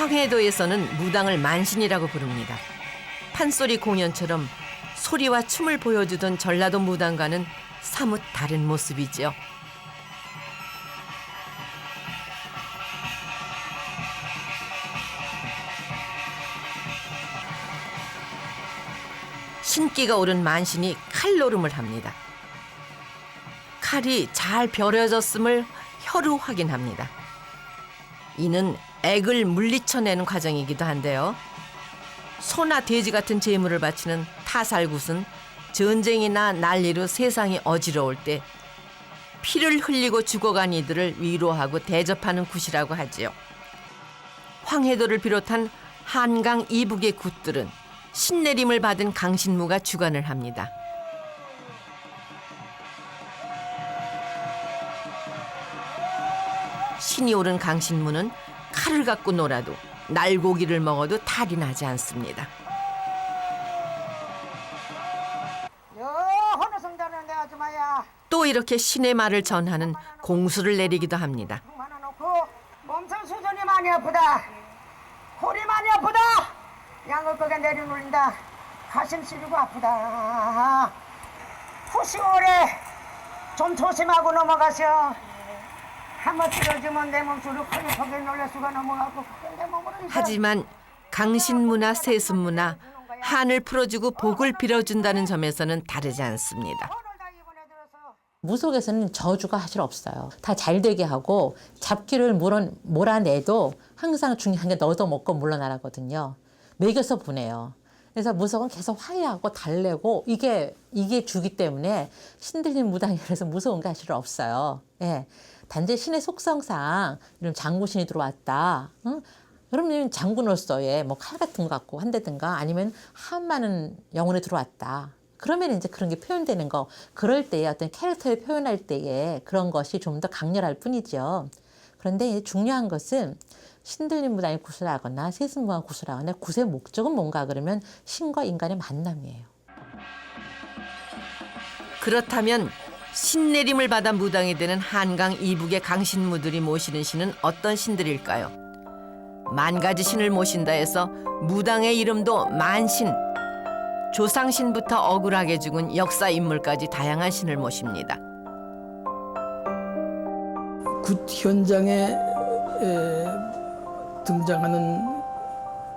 황해도에서는 무당을 만신이라고 부릅니다. 판소리 공연처럼 소리와 춤을 보여주던 전라도 무당과는 사뭇 다른 모습이지요. 신기가 오른 만신이 칼노름을 합니다. 칼이 잘 벼려졌음을 혀로 확인합니다. 이는 액을 물리쳐내는 과정이기도 한데요. 소나 돼지 같은 재물을 바치는 타살굿은 전쟁이나 난리로 세상이 어지러울 때 피를 흘리고 죽어간 이들을 위로하고 대접하는 굿이라고 하지요. 황해도를 비롯한 한강 이북의 굿들은 신내림을 받은 강신무가 주관을 합니다. 신이 오른 강신무는 칼을 갖고 놀아도 날고기를 먹어도 탈이 나지 않습니다. 또 이렇게 신의 말을 전하는 공수를 내리기도 합니다. 몸살 수전이 많이 아프다. 허리 많이 아프다. 양을 거게 내려놓는다. 가슴 시리고 아프다. 혹시 오래 좀 조심하고 넘어가셔 한번 쓰러지면 내 몸수로 크게 크게 놀랄 수가 넘어가고 내 몸으로. 하지만 강신무나 세습무나 한을 풀어주고 복을 빌어준다는 점에서는 다르지 않습니다. 무속에서는 저주가 사실 없어요. 다 잘 되게 하고 잡기를 물어, 몰아내도 항상 중요한 게 너도 먹고 물러나라거든요. 먹여서 보내요. 그래서 무속은 계속 화해하고 달래고 이게 이게 주기 때문에 신들린 무당이라서 무서운 게 사실 없어요. 예. 단지 신의 속성상 이런 장구신이 들어왔다. 응? 그러면 장군으로서의 뭐 칼 같은 거 갖고 한다든가 아니면 한 많은 영혼이 들어왔다. 그러면 이제 그런 게 표현되는 거. 그럴 때에 어떤 캐릭터를 표현할 때에 그런 것이 좀 더 강렬할 뿐이죠. 그런데 이제 중요한 것은 신들린 무당이 구슬하거나 세승무가 구슬하거나 굿의 목적은 뭔가 그러면 신과 인간의 만남이에요. 그렇다면 신내림을 받아 무당이 되는 한강 이북의 강신무들이 모시는 신은 어떤 신들일까요? 만 가지 신을 모신다 해서 무당의 이름도 만신. 조상신부터 억울하게 죽은 역사 인물까지 다양한 신을 모십니다. 굿 현장에 에, 등장하는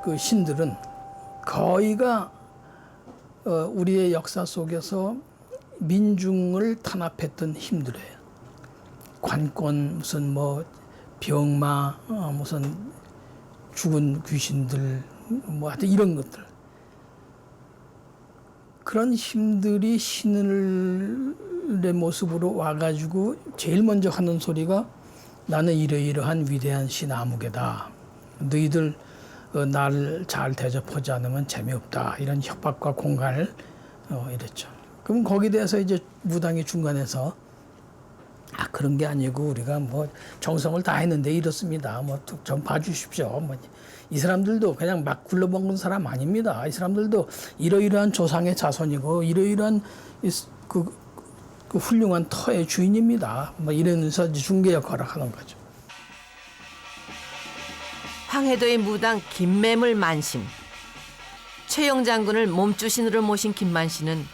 그 신들은 거의가 어, 우리의 역사 속에서 민중을 탄압했던 힘들어요. 관권 무슨 뭐 병마 어, 무슨 죽은 귀신들 뭐 하여튼 이런 것들 그런 힘들이 신의 모습으로 와가지고 제일 먼저 하는 소리가 나는 이러이러한 위대한 신 아무개다. 너희들 어, 날잘 대접하지 않으면 재미없다. 이런 협박과 공간을 어, 이랬죠. 그럼 거기에 대해서 이제 무당이 중간에서 아 그런 게 아니고 우리가 뭐 정성을 다했는데 이렇습니다. 뭐 좀 봐주십시오. 뭐 이 사람들도 그냥 막 굴러먹는 사람 아닙니다. 이 사람들도 이러이러한 조상의 자손이고 이러이러한 그, 그 훌륭한 터의 주인입니다. 뭐 이러면서 중개 역할을 하는 거죠. 황해도의 무당 김매물 만신. 최영 장군을 몸주신으로 모신 김만신은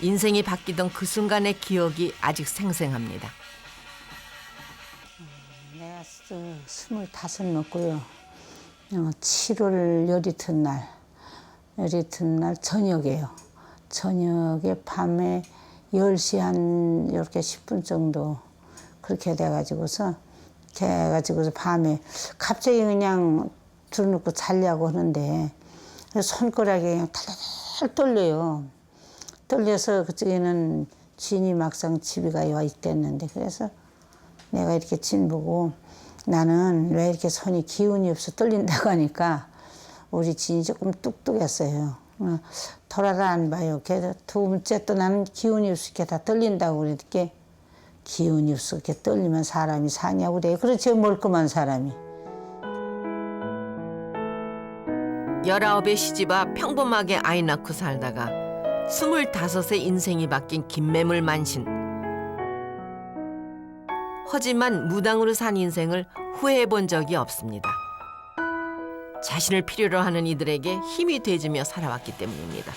인생이 바뀌던 그 순간의 기억이 아직 생생합니다. 내가 스- 스물다섯 먹고요. 어, 7월 열이틀 날, 열이틀 날 저녁에요. 저녁에 밤에 10시 한 이렇게 10분 정도 그렇게 돼가지고서 해가지고서 밤에 갑자기 그냥 들어놓고 자려고 하는데 손가락이 그냥 탈탈 떨려요. 떨려서 그쪽에는 진이 막상 집에 가 와 있댔는데 그래서 내가 이렇게 진 보고 나는 왜 이렇게 손이 기운이 없어 떨린다고 하니까 우리 진이 조금 뚝뚝했어요. 어, 돌아라 안 봐요. 걔두 번째 또 나는 기운이 이렇게 다 떨린다고 그러니까 기운이 없어 이렇게 떨리면 사람이 사냐고 그래. 그렇지 멀끔한 사람이. 열아홉에 시집와 평범하게 아이 낳고 살다가 스물다섯에 인생이 바뀐 김매물 만신. 하지만 무당으로 산 인생을 후회해 본 적이 없습니다. 자신을 필요로 하는 이들에게 힘이 되주며 살아왔기 때문입니다.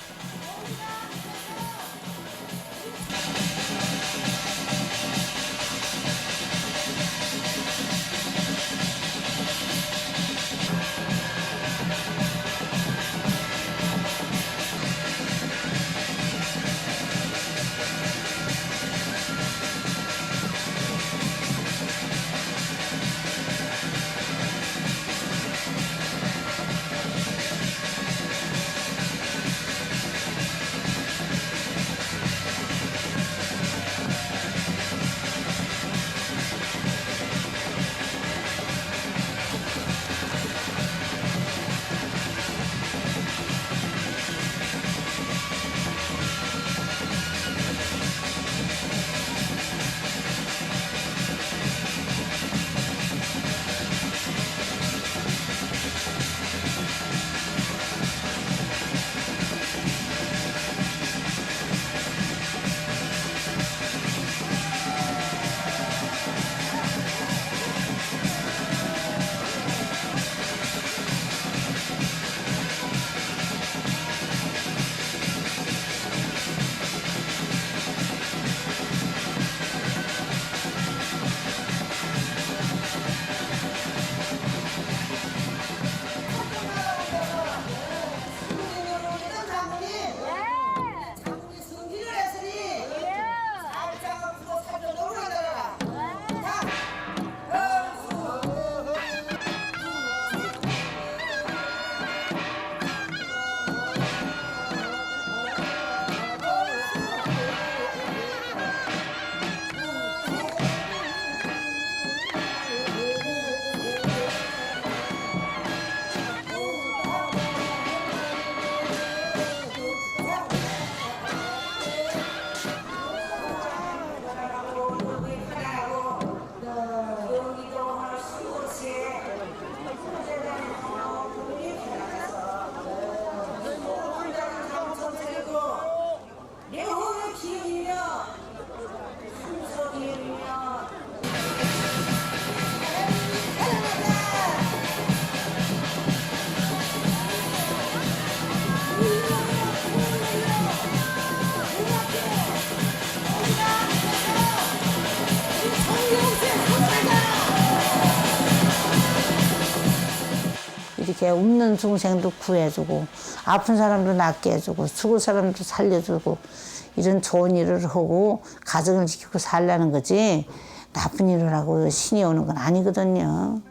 이렇게 없는 중생도 구해주고 아픈 사람도 낫게 해주고 죽을 사람도 살려주고 이런 좋은 일을 하고 가정을 지키고 살라는 거지 나쁜 일을 하고 신이 오는 건 아니거든요.